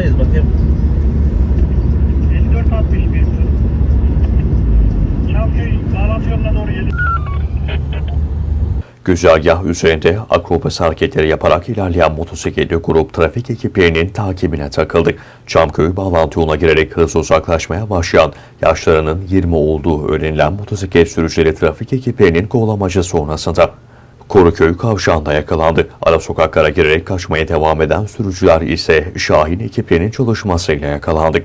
civarındayız bakayım. 54 61 Güzergah üzerinde akrobasi hareketleri yaparak ilerleyen motosikletli grup trafik ekiplerinin takibine takıldı. Çamköy bağlantı yoluna girerek hızla uzaklaşmaya başlayan yaşlarının 20 olduğu öğrenilen motosiklet sürücüleri trafik ekiplerinin kovalamacı sonrasında Koruköy kavşağında yakalandı. Ara sokaklara girerek kaçmaya devam eden sürücüler ise Şahin ekiplerinin çalışmasıyla yakalandı.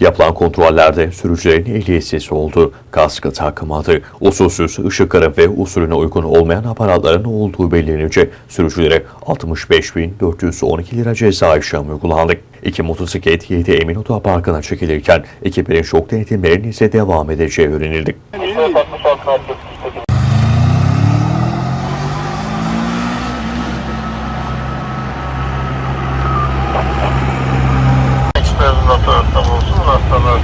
Yapılan kontrollerde sürücülerin ehliyetsiz olduğu, kaskı takmadı, usulsüz ışıkların ve usulüne uygun olmayan aparatların olduğu belirlenince sürücülere 65.412 lira ceza işlemi uygulandı. İki motosiklet 7 Emin Otoparkı'na çekilirken ekiplerin şok denetimlerinin ise devam edeceği öğrenildi. Eksperinin otorite bulsun, hastalar değerlendirir.